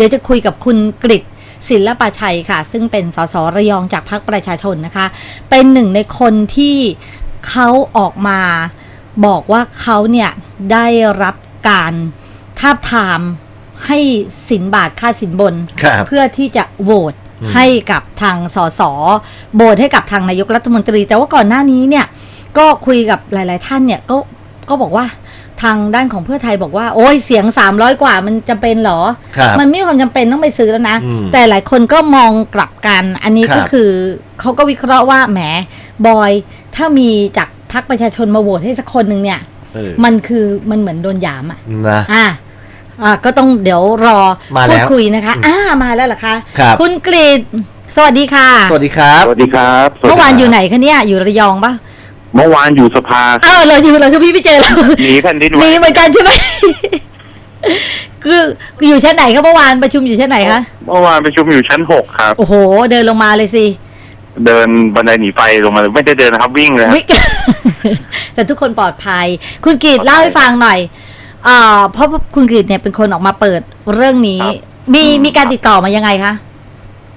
เดี๋ยวจะคุยกับคุณกริตศิลปชัยค่ะ ซึ่งเป็นสสระยองจากพรรคประชาชนนะคะ เป็นหนึ่งในคนที่เขาออกมาบอกว่าเขาเนี่ยได้รับการทาบทามให้สินบาทค่าสินบน ครับเพื่อที่จะโหวตอืมให้กับทางสสโหวตให้กับทางนายกรัฐมนตรี แต่ว่าก่อนหน้านี้เนี่ยก็คุยกับหลาย ๆ ท่านเนี่ยก็ก็บอกว่า ทางด้านของเพื่อไทยบอกว่า โอ้ยเสียง 300 กว่ามันจำเป็นเหรอ ครับมันไม่มีความจำเป็นต้องไปซื้อแล้วนะ อืมแต่หลายคนก็มองกลับกัน อันนี้ครับก็คือเขาก็วิเคราะห์ว่าแหมบอย ถ้ามีจากพรรคประชาชนมาโหวตให้สักคนหนึ่งเนี่ย เออมันคือมันเหมือนโดนหยามอะ นะ อะอะก็ต้องเดี๋ยวรอมาแล้วพูดคุยนะคะอ่ามาแล้วเหรอคะครับคุณกรีดสวัสดีค่ะ สวัสดีครับ สวัสดีครับสสดีเมื่อวานอยู่ครับไหนคะเนี่ย อยู่ระยองปะ เมื่อวานอยู่สภาเออเราอยู่เราทุกพี่พี่เจอแล้วหนีแผ่นดินไหวมีเหมือนกันใช่ไหมคืออยู่ชั้นไหนคะเมื่อวานประชุมอยู่ชั้นไหนคะเมื่อวานประชุมอยู่ชั้นหกครับ โอ้โห เดินลงมาเลยสิเดินบันไดหนีไฟลงมาเลยไม่ได้เดินนะครับวิ่งเลยครับวิแต่ทุกคนปลอดภัย คุณกรีดปลอดภัยเล่าให้ฟังหน่อยอ่าเพราะคุณกรีดเนี่ยเป็นคนออกมาเปิดเรื่องนี้ครับมีอืมมีการติดต่อมายังไงคะ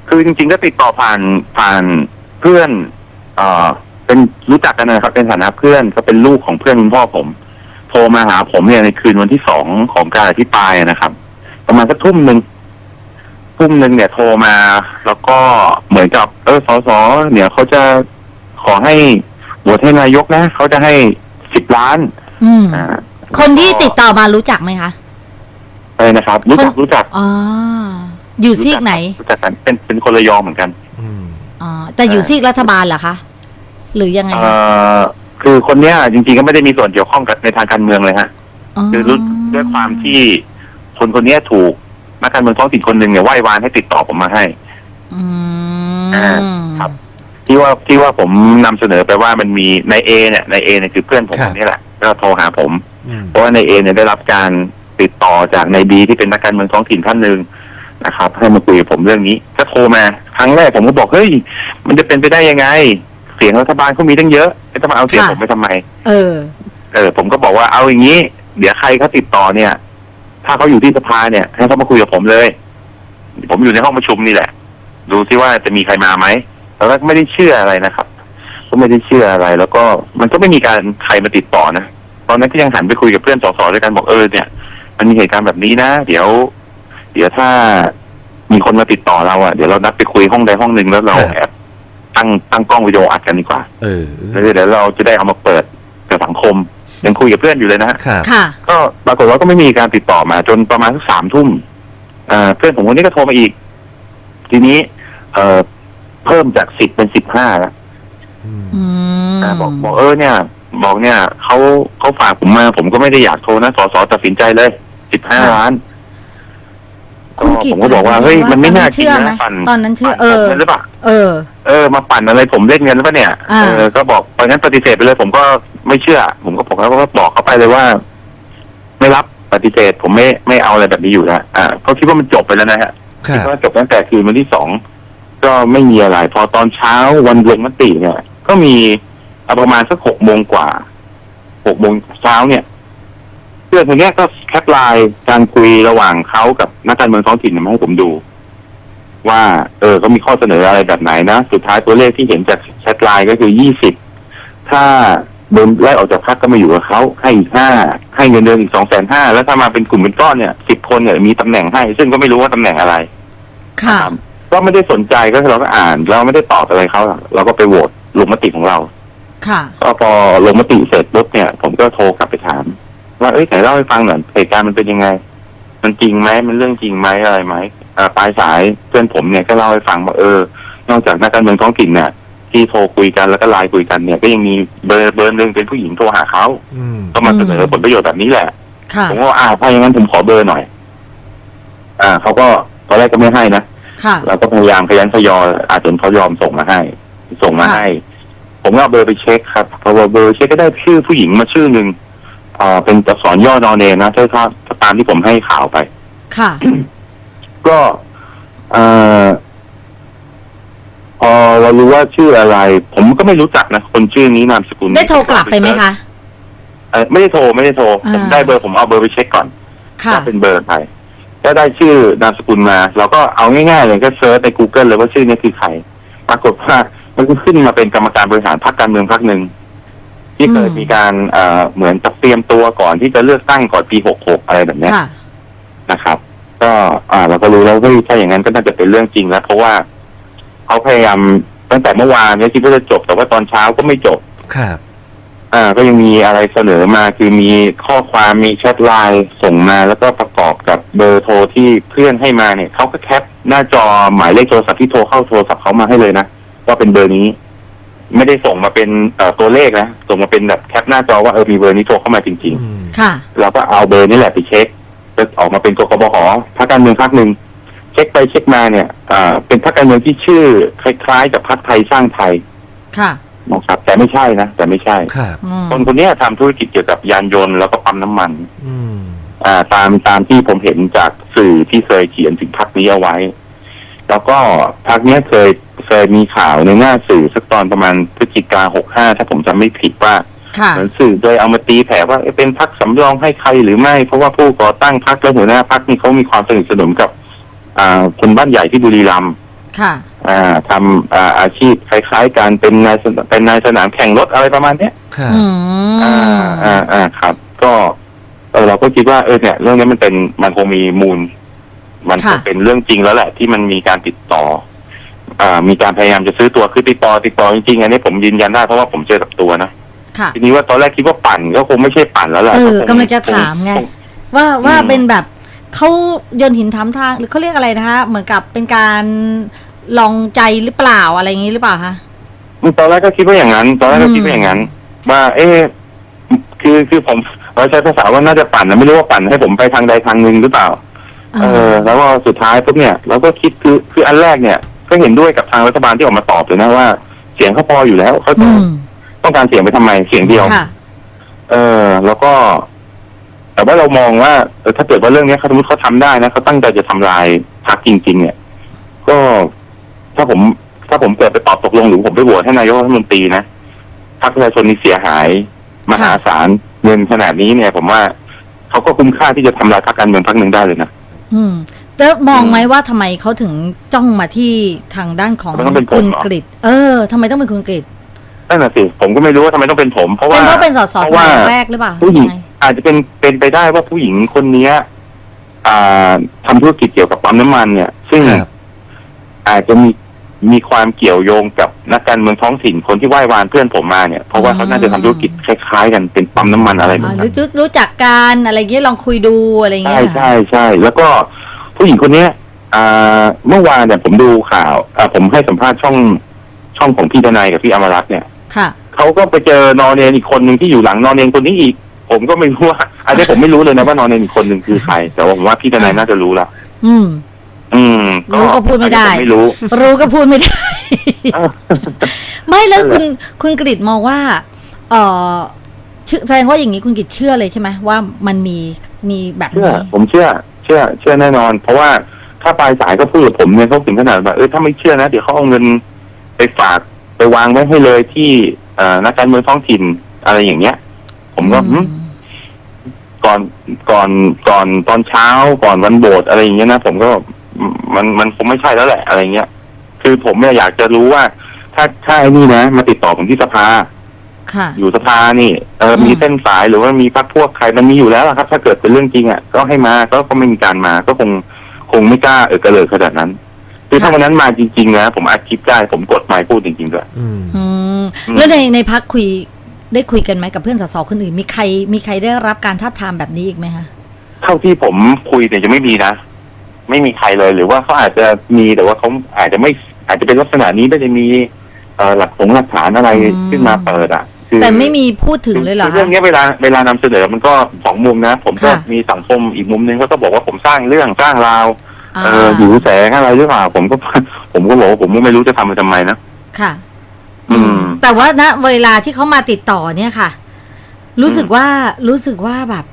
คือจริงๆก็ติดต่อผ่านผ่านเพื่อน เอ่อ เป็นรู้จักกันนะครับเป็นฐานะเพื่อนก็เป็นลูกของเพื่อนคุณพ่อผม โทรมาหาผมเนี่ยในคืนวันที่สองของการอภิปรายนะครับ ประมาณสักทุ่มหนึ่งทุ่มหนึ่งเนี่ยโทรมา แล้วก็เหมือนกับ เออสสเนี่ยเขาจะขอให้โหวตให้นายกนะเขาจะให้สิบล้านอืมอ่าคนที่ติดต่อมารู้จักไหมคะ อะไรนะครับ รู้จักคนรู้จักอ๋อ อยู่ซีกไหน รู้จักกันเป็นเป็นคนระยองเหมือนกัน อืม อ๋อ แต่อยู่ซีกรัฐบาลเหรอคะ หรือยังไงเอ่คะอคือคนเนี้ยจริงๆก็ไม่ได้มีส่วนเกี่ยวข้องกับในทางการเมืองเลยฮะ คือรู้ด้วยความที่คนคนเนี้ยถูกนักการเมืองท้องถิ่นคนหนึ่งเนี่ยไหว้วานให้ติดต่อผมมาให้ อือ่ามครับ ที่ว่าที่ว่าผมนำเสนอไปว่ามันมีนายเอเนี่ยนายเอเนี่ยคือเพื่อนผมครับ คนนี้แหละก็โทรหาผม อืม เพราะว่านายเอเนี่ยได้รับการติดต่อจากนายบีที่เป็นนักการเมืองท้องถิ่นท่านหนึ่งนะครับให้มาคุยกับผมเรื่องนี้ก็โทรมาครั้งแรกผมก็บอกเฮ้ยมันจะเป็นไปได้ยังไงเสียงรัฐบาลเขามีตั้งเยอะจะมาเอาเสียงผมไปทำไม เออ เออ ผมก็บอกว่าเอาอย่างนี้ เดี๋ยวใครเขาติดต่อเนี่ย ถ้าเขาอยู่ที่สภาเนี่ย ให้เขามาคุยกับผมเลย ผมอยู่ในห้องประชุมนี่แหละ ดูซิว่าจะมีใครมาไหมแล้วก็ไม่ได้เชื่ออะไรนะครับ ก็ไม่ได้เชื่ออะไร แล้วก็มันก็ไม่มีการใครมาติดต่อนะตอนนั้นก็ยังหันไปคุยกับเพื่อนสสด้วยกันบอกเออเนี่ย มันมีเหตุการณ์แบบนี้นะ เดี๋ยว เดี๋ยวถ้ามีคนมาติดต่อเราอะเดี๋ยวเรานัดไปคุยห้องใดห้องหนึ่งแล้วเราแอบ ตั้งตั้งกล้องวิดีโออัดกันดีกว่าเออแล้วเดี๋ยวเราจะได้เอามาเปิดกับสังคม ยังคุยกับเพื่อนอยู่เลยนะฮะครับค่ะ ก็ปรากฏว่าก็ไม่มีการติดต่อมา จนประมาณสักสามทุ่มอ่าเพื่อนผมคนนี้ก็โทรมาอีก ทีนี้ เอ่อเพิ่มจากสิบเป็นสิบห้าแล้วอืมอืมอ่าบอกบอกเออเนี่ย บอกเนี่ยเขาเขาฝากผมมา ผมก็ไม่ได้อยากโทรนะสสตัดสินใจเลยสิบห้าล้าน คุณกิตผมก็บอกว่าเฮ้ยมันไม่น่าจริงเชื่อไหมนะปั่นตอนนั้นเชื่อปั่นเออผมหรือเปล่าเออ เออมาปั่นอะไรผมเล่นเงินหรือเปล่าเนี่ยอ่า เออก็บอกเพราะงั้นปฏิเสธไปเลย ผมก็ไม่เชื่อ ผมก็บอกแล้วก็บอกเขาไปเลยว่า ไม่รับปฏิเสธ ผมไม่ไม่เอาอะไรแบบนี้อยู่แล้วอ่าเขาคิดว่ามันจบไปแล้วนะฮะครัคิดบว่าจบตั้งแต่คืนวันที่สองก็ไม่มีอะไร พอตอนเช้าวันลงมติเนี่ย ก็มีอะประมาณสักหกโมงกว่าหกโมงเช้าเนี่ย เพื่อนคนเนี้ยก็แคปไลน์การคุยระหว่างเขากับนักการเมืองท้องถิ่นมาให้ผมดู ว่า เออเขามีข้อเสนออะไรแบบไหนนะ สุดท้ายตัวเลขที่เห็นจากแชทไลน์ก็คือยี่สิบถ้าโดนไล่ออกจากพรรคก็มาอยู่กับเขาให้อีกห้าให้เงินเดือนอีกสองแสนห้าแล้วถ้ามาเป็นกลุ่มเป็นก้อนเนี่ยสิบคนเนี่ยมีตำแหน่งให้ ซึ่งก็ไม่รู้ว่าตำแหน่งอะไร ค่ะครับก็ไม่ได้สนใจก็คือเราก็อ่านเราไม่ได้ตอบอะไรเขาหรอกเราก็ไปโหวตลงมติของเรา ค่ะก็พอลงมติเสร็จปุ๊บเนี่ย ผมก็โทรกลับไปถาม ว่าเอ้ยไหนเล่าให้ฟังหน่อยเหตุการณ์มันเป็นยังไง มันจริงไหมมันเรื่องจริงไหมอะไรไหมอ่าปลายสายเพื่อนผมเนี่ยก็เล่าให้ฟังว่าเออ นอกจากนักการเมืองท้องถิ่นเนี่ยที่โทรคุยกันแล้วก็ไลน์คุยกันเนี่ย ก็ยังมีเบอร์เบอร์หนึ่งเป็นผู้หญิงโทรหาเขาอืมก็มาเสนอผลประโยชน์แบบนี้แหละค่ะผมก็ว่าอ้าวถ้าอย่างนั้นผมขอเบอร์หน่อย อ่าเขาก็ตอนแรกก็ไม่ให้นะค่ะเราก็พยายามขยันขยออาจจนเขายอมส่งมาให้ ส่งมาค่ะให้ ผมก็เอาเบอร์ไปเช็คครับพอเบอร์เช็คก็ได้ชื่อผู้หญิงมาชื่อหนึ่ง อ่าเป็นตัวสอนย่อนอนเนนะถ้าถ้าถ้าตามที่ผมให้ข่าวไป ค่ะ ก็เอ่อพอเรารู้ว่าชื่ออะไร ผมก็ไม่รู้จักนะคนชื่อนี้นามสกุลได้โทรกลับไปไหมคะ เอ่อไม่ได้โทรไม่ได้โทรผมอ่าได้เบอร์ผมเอาเบอร์ไปเช็คก่อนค่ะ ว่าเป็นเบอร์ใครก็ได้ชื่อนามสกุลมา เราก็เอาง่ายๆเลยก็เซิร์ชใน Google เลยว่าชื่อนี้คือใคร ปรากฏว่ามันก็ขึ้นมาเป็นกรรมการบริหารพรรคการเมืองพรรคหนึ่ง ที่เคยอืมมีการเอ่อเหมือนจะเตรียมตัวก่อนที่จะเลือกตั้งก่อนปี66อะไรแบบเนี้ยค่ะ นะครับ ก็อ่าเราก็รู้แล้วว่าถ้าอย่างนั้นก็น่าจะเป็นเรื่องจริงแล้วเพราะว่าเขาพยายามตั้งแต่เมื่อวานเนี่ยคิดว่าจะจบ แต่ว่าตอนเช้าก็ไม่จบ ครับ อ่า ก็ยังมีอะไรเสนอมาคือมีข้อความมีแชทไลน์ส่งมา แล้วก็ประกอบกับเบอร์โทรที่เพื่อนให้มาเนี่ยเขาก็แคปหน้าจอหมายเลขโทรศัพท์ที่โทรเข้าโทรศัพท์เขามาให้เลยนะว่าเป็นเบอร์นี้ ไม่ได้ส่งมาเป็นเอ่อตัวเลขนะ ส่งมาเป็นแบบแคปหน้าจอว่าเออมีเบอร์นี้โทรเข้ามาจริงๆอืมค่ะเราก็เอาเบอร์นี่แหละไปเช็คจะออกมาเป็นกกบหพรรคการเมืองพรรคหนึ่งเช็คไปเช็คมาเนี่ยอ่าเป็นพรรคการเมืองที่ชื่อ คล้ายๆกับพรรคไทยสร้างไทยค่ะ นะครับแต่ไม่ใช่นะแต่ไม่ใช่ ครับอืม คนคนเนี้ยทำธุรกิจเกี่ยวกับยานยนต์แล้วก็ปั๊มน้ำมัน อืม อ่าตามตามที่ผมเห็นจากสื่อที่เคยเขียนถึงพรรคนี้เอาไว้ แล้วก็พรรคเนี้ยเคยเคยมีข่าวในหน้าสื่อสักตอนประมาณพฤศจิกาหกห้าถ้าผมจำไม่ผิดว่าค่ะเหมือนสื่อโดยเอามาตีแผ่ว่าเอ๊ะเป็นพักสำรองให้ใครหรือไม่ เพราะว่าผู้ก่อตั้งพักและหัวหน้าพักนี่เขามีความสนิทสนมกับ อ่าคนบ้านใหญ่ที่บุรีรัมย์ค่ะอ่าทำอ่าอาชีพคล้ายๆการเป็นนายสนเป็นนายสนามแข่งรถอะไรประมาณเนี้ยครับอือ่ามอ่าอ่าครับ ก็เออเราก็คิดว่าเออเนี่ย เรื่องนี้มันเป็นมันคงมีมูล มันคงเป็นเรื่องจริงแล้วแหละ ที่มันมีการติดต่อ อ่า มีการพยายามจะซื้อตัวคือติดต่อติดต่อจริงๆอันนี้ผมยืนยันได้เพราะว่าผมเจอกับตัวนะค่ะ ทีนี้ว่าตอนแรกคิดว่าปั่นก็คงไม่ใช่ปั่นแล้วแหละเออคกำลังจะถามไง ค ว่าว่าอืม เป็นแบบเขาโยนหินถามทางหรือเขาเรียกอะไรนะคะเหมือนกับเป็นการลองใจหรือเปล่าอะไรอย่างนี้หรือเปล่าคะ ตอนแรกก็คิดว่าอย่างนั้น ตอนแรกก็คิดว่าอย่างนั้น ว่า เอ๊ะคือคือผมเราใช้ภาษาว่าน่าจะปั่นนะไม่รู้ว่าปั่นให้ผมไปทางใดทางหนึ่งหรือเปล่า เออแล้วก็สุดท้ายปุ๊บเนี่ยเราก็คิดคือคืออันแรกเนี่ย ก็เห็นด้วยกับทางรัฐบาลที่ออกมาตอบเลยนะว่า เสียงเขาพออยู่แล้วเขาจะอืมต้องการเสียงไปทำไมเสียงเดียวค่ะเออ แล้วก็ แต่ว่าเรามองว่าเออถ้าเกิดว่าเรื่องเนี้ยเขาสมมติเขาทำได้นะเขาตั้งใจจะทำลายพรรคจริง ๆ เนี่ย ก็ถ้าผม ถ้าผมเกิดไปตอบตกลงหรือผมไปโหวตให้นายกรัฐมนตรีนะพรรคประชาชนนี่เสียหาย มหาศาลเงินขนาดนี้เนี่ย ผมว่าเขาก็คุ้มค่าที่จะทำลายพรรคการเมืองพรรคหนึ่งได้เลยนะ อืมแต่มองไหมว่าทำไมเขาถึงจ้องมาที่ทางด้านของมันต้องเป็นผมคุณเหรอกฤษเออทำไมต้องเป็นคุณกฤษนั่นน่ะสิผมก็ไม่รู้ว่าทำไมต้องเป็นผม เพราะเป็ว่านเพราะเป็นสสเพสราะว่ามัยแรกหรือเปล่าผู้หญิงยังไงอาจจะเป็นเป็นไปได้ว่าผู้หญิงคนเนี้ย อ่าทำธุรกิจเกี่ยวกับปั๊มน้ำมันเนี่ย ซึ่งครับอาจจะมี มีความเกี่ยวโยงกับนักการเมืองท้องถิ่นคนที่ไหว้วานเพื่อนผมมาเนี่ยเพราะว่าเขาน่าจะทำธุรกิจคล้ายๆ กันเป็นปั๊มน้ำมันอะไรแบบอ่าหนั้รือนรู้รู้จักกันอะไรเงี้ยลองคุยดูอะไรใช่เงี้ยใช่ใช่แล้วก็ผู้หญิงคนเนี้ยอ่าเมื่อวานเนี่ยผมดูข่าวอ่าผมให้สัมภาษณ์ช่องช่องของพี่ทนายกับพี่อมรัตน์เนี่ยค่ะเขาก็ไปเจอนอนเนนอีกคนหนึ่งที่อยู่หลังนอนเนนคนนี้อีก ผมก็ไม่รู้ว่าอันนี้ผมไม่รู้เลยนะว่านอนเนนอีกคนหนึ่งคือใครแต่ว่าผมว่าพี่ทนายน่าจะรู้ละอืม อืมรู้ก็พูดไม่ได้อันนี้ผไม่รู้ รู้ก็พูดไม่ได้เออไม่แล้วนั่นแหละคุณคุณกฤษมองว่า เออเชื่อแสดงว่าอย่างนี้คุณกฤษเชื่อเลยใช่ไหมว่ามันมีมีแบบเชื่อนี้ผมเชื่อ เชื่อ เชื่อแน่นอน เพราะว่าถ้าปลายสายก็พูดกับผมเนี่ยเขาถึงขนาดแบบเออถ้าไม่เชื่อนะเดี๋ยวเขาเอาเงินไปฝากไปวางไว้ให้เลยที่เอ่อนักการเมืองท้องถิ่นอะไรอย่างเงี้ย ผมก็อืหึมก่อนก่อนก่อนตอนเช้าก่อนวันโบสอะไรอย่างเงี้ยนะผมก็ มันมันคงไม่ใช่แล้วแหละอะไรเงี้ยคือผมเนี่ยอยากจะรู้ว่า ถ้าถ้าไอ้นี่นะมาติดต่อผมที่สภา ค่ะ อยู่สภานี่เอออืมมีเส้นสายหรือว่ามีพักพวกใครมันมีอยู่แล้วล่ะครับ ถ้าเกิดเป็นเรื่องจริงอะก็ให้มาก็ก็ไม่มีการมาก็คงคงไม่กล้าเออกระเลิกขนาดนั้น คือถ้าวันนั้นมาจริงๆนะผมอัดคลิปได้ผมกดไมค์พูดจริงๆด้วย อืม อืมอืม แล้วในในพักคุยได้คุยกันไหมกับเพื่อนสสคนอื่น มีใครมีใครได้รับการท้าบทามแบบนี้อีกไหมคะ เท่าที่ผมคุยเนี่ยจะไม่มีนะ ไม่มีใครเลย หรือว่าเขาอาจจะมีแต่ว่าเขาอาจจะไม่อาจจะเป็นลักษณะนี้ไม่ได้มีเอ่อหลักฐงหลักฐานอะไรขึ้นมาเปิดอะคือแต่ไม่มีพูดถึงเลยเหรอคือเรื่คะองเนี้ยเวลาเวลานำเสนอมันก็สองมุมนะ ผมก็ค่ะ มีสังคมอีกมุมหนึงเขาก็บอกว่าผมสร้างเรื่องสร้างราวอ่าเออหิวแสงอะไรหรือเปล่าผมก็ ผมก็บอกว่าผมก็ไม่รู้จะทำไปทำไมนะ ค่ะ อืม แต่ว่าณเวลาที่เขามาติดต่อเนี่ยค่ะ รู้สึกว่ารู้สึกว่าแบบ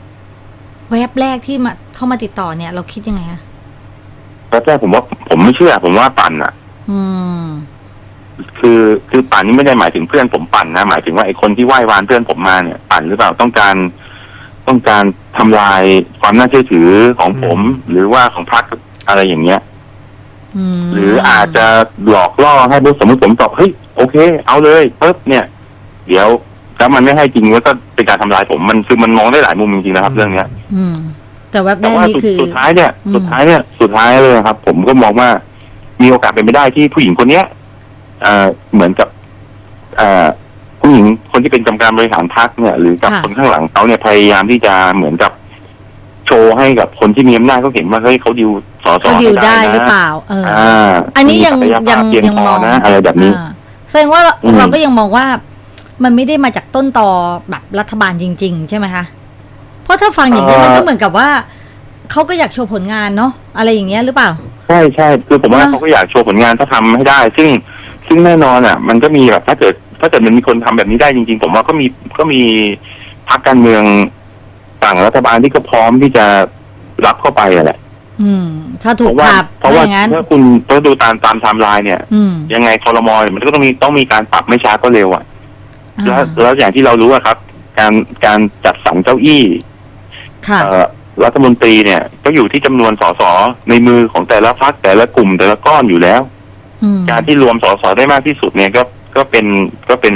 แวบแรกที่มาเข้ามาติดต่อเนี่ย เราคิดยังไงคะ แรกๆผมว่าผมไม่เชื่อ ผมว่าปั่นอะ อืม คือคือปั่นนี่ไม่ได้หมายถึงเพื่อนผมปั่นนะหมายถึงว่าไอ้คนที่ไหว้วานเพื่อนผมมาเนี่ย ปั่นหรือเปล่าต้องการ ต้องการททำลายความน่าเชื่อถือของผม หรือว่าของพรรคอะไรอย่างเงี้ย มหรืออาจจะหลอกล่อให้ผู้สมมติผมตอบเฮ้ยโอเค เอาเลยปุ๊บเนี่ย เดี๋ยวถ้ามันไม่ให้จริงก็เป็นการทำลายผมมันคือมันมองได้หลายมุมจริงๆนะครับ เรื่องเนี้ย อืม แต่แวบแรแต่กว่านี่สุดคือ สุดท้ายเนี่ยอืม สุดท้ายเนี่ยสุดท้ายเลยครับ ผมก็มองว่ามีโอกาสเป็นไปได้ที่ผู้หญิงคนเนี้ยเอ่อเหมือนกับเอ่อผู้หญิงคนที่เป็นกรรมการบริหารพรรคเนี่ย หรือกับคนข้างหลังเขาเนี่ยพยายามที่จะเหมือนกับโชว์ให้กับคนที่มีอำนาจเขาเห็นว่าเฮ้ยเขาดิวสอสอเขาดิวได้นะหรือเปล่าเอออ อ่าอันนี้ยังมีศักยังภาพเพียงยังพมอองนะอะไรแบบนี้ อ่าแสดงว่าอืม เราก็ยังมองว่า มันไม่ได้มาจากต้นตอแบบรัฐบาลจริง ๆ ใช่ไหมคะ เพราะถ้าฟังอย่างนี้มันก็เหมือนกับว่าเขาก็อยากโชว์ผลงานเนาะอะไรอย่างเงี้ยหรือเปล่า ใช่ใช่คือผมว่าอ่าเขาก็อยากโชว์ผลงานถ้าทำให้ได้ ซึ่งซึ่งแน่นอนอะ มันก็มีแบบถ้าเกิด ถ้าเกิดมันมีคนทำแบบนี้ได้จริง ๆ ผมว่าก็มีก็มีพรรคการเมืองต่างรัฐบาลที่ก็พร้อมที่จะรับเข้าไปอะแหละอืม ถ้าถูเพกราะว่าขับเพราะว่าถ้อย่างนั้น ถ้าคุณต้องดูตามตามไทม์ไลน์เนี่ย อืมยังไงคอรมอเนี่ยมันก็ต้องมีต้องมีการปรับไม่ช้าก็เร็วอะแล้วอ่าแล้วอย่างที่เรารู้อะครับ การการจัดสรรเก้าอี้ ค่ะ เอ่อรัฐมนตรีเนี่ยก็อยู่ที่จำนวนสสในมือของแต่ละพรรคแต่ละกลุ่มแต่ละก้อนอยู่แล้ว อืมการที่รวมสสได้มากที่สุดเนี่ยก็ก็เป็นก็เป็น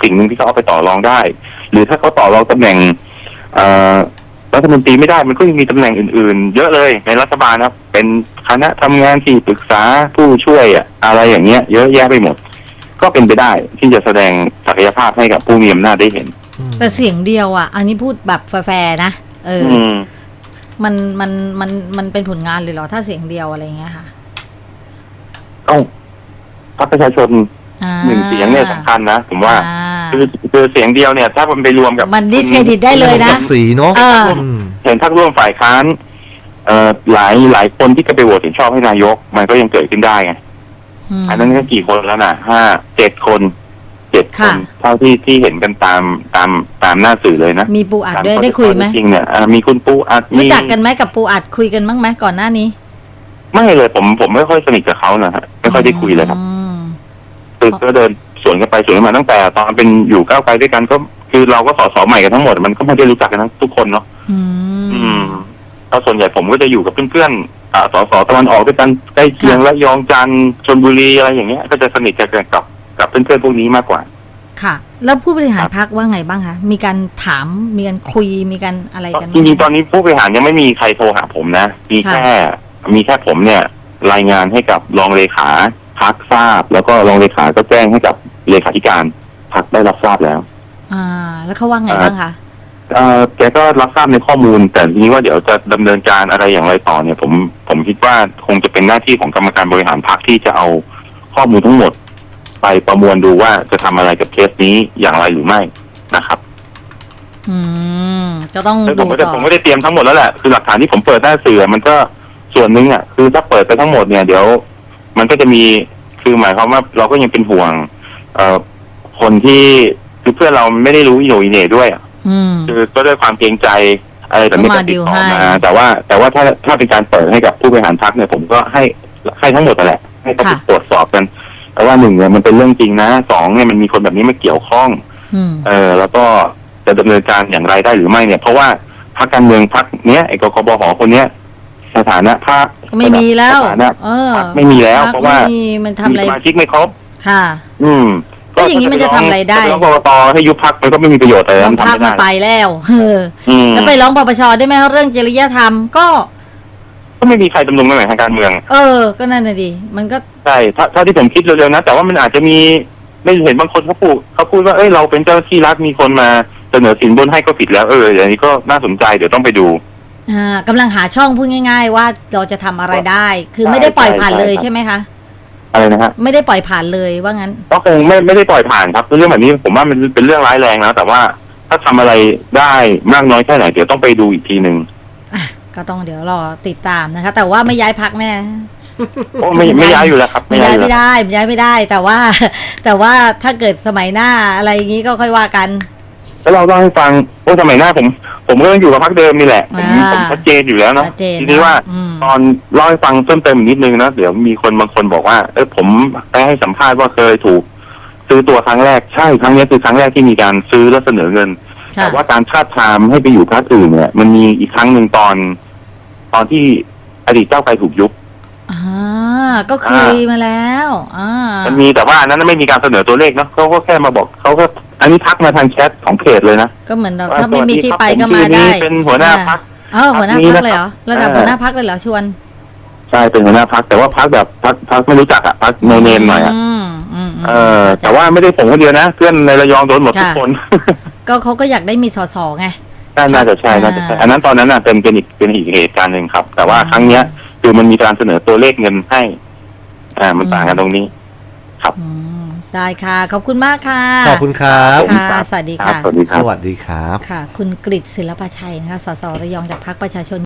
สิ่งหนึ่งที่เขาเอาไปต่อรองได้ หรือถ้าเขาต่อรองตำแหน่งเอ่อรัฐมนตรีไม่ได้มันก็ยังมีตำแหน่งอื่นๆ เยอะเลยในรัฐบาลนะครับ เป็นคณะทำงานที่ปรึกษาผู้ช่วยอะอะไรอย่างเงี้ย เยอะแยะไปหมด ก็เป็นไปได้ที่จะแสดงศักยภาพให้กับผู้มีอำนาจได้เห็นแต่เสียงเดียวอะ อันนี้พูดแบบแฟร์ๆนะ เออออืมมันมันมันมันเป็นผลงานเลยเหรอ ถ้าเสียงเดียวอะไรอย่างเงี้ยค่ะต้องพรรคประชาชนอ่าหนึ่งเสียงเนี่ยสำคัญนะผมว่า อ่คือคือเสียงเดียวเนี่ย ถ้ามันไปรวมกับมันดิสเครดิตได้เลยนะศักดิ์ศรีเนาะเอออืมเห็นพรรคร่วมฝ่ายค้านเอ่อหลายหลายคนที่ก็ไปโหวตเห็นชอบให้นายก มันก็ยังเกิดขึ้นได้ไง มอันนั้นก็กี่คนแล้วนะห้าเจ็ดคนเจ็ดคค่ะ นเท่าที่ที่เห็นกันตามตามตามหน้าสื่อเลยนะมีปูอัดตามด้วยข้อได้คุยไหมจริงเนี่ยอ่ามีคุณปูอัดรู้มีจักกันไหมกับปูอัดคุยกันบ้างไหมก่อนหน้านี้ไม่เลยผมผมไม่ค่อยสนิทกับเขานะฮะไม่ค่อยได้คุยเลยครับอืมคือก็เดินสวนกันไปสวนกันมาตั้งแต่ ตอนเป็นอยู่ก้าวไกลด้วยกันก็คือเราก็สอสอใหม่กันทั้งหมดมันก็ไม่ได้รู้จักกันทั้งทุกคนเนาะ อือืมมแล้วส่วนใหญ่ผมก็จะอยู่กับเพื่อนๆอ่าสสตะวันออกด้วยกันใกล้เคียงค่ะ และยองจันทร์ชนบุรีอะไรอย่างเงี้ย ก็จะสนิทกันกับ กับเพื่อนๆพวกนี้มากกว่า ค่ะ แล้วผู้บริหารครับพักว่าไงบ้างคะมีการถามมีการคุยมีการอะไรกันจริงๆตบ้าอนนี้ผู้บริหารยังไม่มีใครโทรหาผมนะ มีค่ะแค่มีแค่ผมเนี่ย รายงานให้กับรองเลขาพักทราบ แล้วก็รองเลขาก็แจ้งให้กับเลขาธิการพักได้รับทราบแล้ว อ่า แล้วเขาว่าไงบ้างคะเอ่อแกก็รับทราบในข้อมูล แต่ทีนี้ว่าเดี๋ยวจะดำเนินการอะไรอย่างไรต่อเนี่ย ผมผมคิดว่าคงจะเป็นหน้าที่ของกรรมการบริหารพรรคที่จะเอาข้อมูลทั้งหมด ไปประมวลดูว่าจะทำอะไรกับเคสนี้อย่างไรหรือไม่นะครับอืมก็ต้องซึ่งผดูมก็ได้ต่อผมก็ได้เตรียมทั้งหมดแล้วแหละคือหลักฐานที่ผมเปิดหน้าสื่อมันก็ส่วนหนึ่งอะคือถ้าเปิดไปทั้งหมดเนี่ยเดี๋ยว มันก็จะมีคือหมายความว่าเราก็ยังเป็นห่วง เอ่อคนที่คือเพื่อนเราไม่ได้รู้อีโหนอีเหน่ด้วยอะ อืม คือก็ด้วยความเกรงใจอะไรแบบนี้ก็ก็มาติดต่อดิวให้ มาแต่ว่าแต่ว่าถ้าถ้าเป็นการเปิดให้กับผู้บริหารพักเนี่ยผมก็ให้ให้ทั้งหมดนั่นแหละให้เขาไปตรวจสอบกัน แต่ว่าหนึ่งเนี่ยมันเป็นเรื่องจริงนะสองเนี่ยมันมีคนแบบนี้มาเกี่ยวข้อง อืม เออแล้วก็จะดำเนินการอย่างไรได้หรือไม่เนี่ยเพราะว่าพรรคการเมืองพรรคเนี้ยไอ้กกบหคนเนี้ยสถานะพรรคก็ไม่มีแล้วสถานะเออพรรคไม่มีแล้วพคเพราะว่าไม่มีมันทำอะไร มีสมาชิกไม่ครบ ค่ะ อืมก็อย่างนี้มันจะทำอะไรได้ แล้วกกตให้ยุบพรรคมันก็ไม่มีประโยชน์อะไรร้องมันพัทำกไม่มาได้ไปแล้วเอออืม แล้วไปร้องปปชได้ไหมเรื่องจริยธรรมก็ ก็ไม่มีใครดำรงตำแหน่งทางการเมือง เออ ก็นั่นน่ะดิ มันก็ ใช่ถ้าถ้าที่ผมคิดเร็วๆนะ แต่ว่ามันอาจจะมีไม่เห็นบางคนเขาพูดเขาพูดว่า เอ้ย เราเป็นเจ้าหน้าที่รัฐ มีคนมาเสนอสินบนให้ก็ผิดแล้ว เอออย่างนี้ก็น่าสนใจ เดี๋ยวต้องไปดู อ่ากำลังหาช่องพูดง่าย ๆ ว่าเราจะทำอะไรได้ คือไม่ได้ปล่อยผ่านเลยใช่ใช่ไหมคะ อะไรนะฮะ ไม่ได้ปล่อยผ่านเลยว่างั้น ก็คงไม่ไม่ได้ปล่อยผ่านครับ เรื่องแบบนี้ผมว่ามันเป็นเรื่องร้ายแรงนะ แต่ว่าถ้าทำอะไรได้มากน้อยแค่ไหน เดี๋ยวต้องไปดูอีกทีหนึ่งอะ ก็ต้องเดี๋ยวรอติดตามนะคะ แต่ว่าไม่ย้ายพักแน่โอ้ไม่ไม่ย้ายอยู่แล้วครับ ไม่ไม่ย้าย้ายยอยู่ไม่แล้วได้ไม่ย้ายไม่ได้ แต่ว่า แต่ว่าถ้าเกิดสมัยหน้าอะไรอย่างนี้ก็ค่อยว่ากัน แล้วเราต้องให้ฟังโอ้สมัยหน้าผม ผมก็ยังอยู่กับพรรคเดิมนี่แหละผมอ่าผมชัดเจนอยู่แล้วเนาะชัดเจนทีนี้ว่าอืมตอนเล่าให้ฟังเพิ่มเติมอีกนิดนึงนะเดี๋ยวมีคนบางคนบอกว่า เออผมไปให้สัมภาษณ์ว่าเคยถูก ซื้อตัวครั้งแรกใช่ครั้งนี้คือครั้งแรกที่มีการซื้อแล้วเสนอเงินค่ะแต่ว่าการทาบทามให้ไปอยู่พรรคอื่นเนี่ยมันมีอีกครั้งหนึ่งตอน ตอนที่อดีตเจ้าไกลถูกยุบอ่าก็เคยมาแล้วอ่ามันมีแต่ว่าอันนั้นไม่มีการเสนอตัวเลขเนาะเขาก็แค่มาบอกเขาก็อันนี้ทักมาทางแชทของเพจเลยนะก็เหมือนเราว่าถ้าไม่มีที่ไปสก็วัสมาดีได้ครับผมชื่อนี้เป็นหัวหน้าพรรคเออหัวหน้าพรรคนี้พักเลยเหรอนะครับระดับเออหัวหน้าพักเลยเหรอชวนใช่เป็นหัวหน้าพักแต่ว่าพักแบบพักพักไม่รู้จักอะพักโนเนมหน่อยอะอืมอืมมเออ แต่ว่าไม่ได้ผมคนเดียวนะ เพื่อนในระยองโดนหมดทุกค่ะคนก็เขาก็อยากได้มีสสไง น่าน่าจะใช่น่าจะใช่อ่าอันนั้นตอนนั้นน่ะเป็นเป็นอีกเป็นอีกเหตุการณ์หนึ่งครับ แต่ว่าอ่าครั้งเนี้ย คือมันมีการเสนอตัวเลขเงินให้ อ่า มันต่างกันตรงนี้อืมได้ค่ะ ขอบคุณมากค่ะขอบคุณครับผมค่ะสวัสดีค่ะรับสวัสดีคสรับวัสดีครับค่ะ คุณกฤษศิลปชัยนะคะสสระยองจากพรรคประชาชน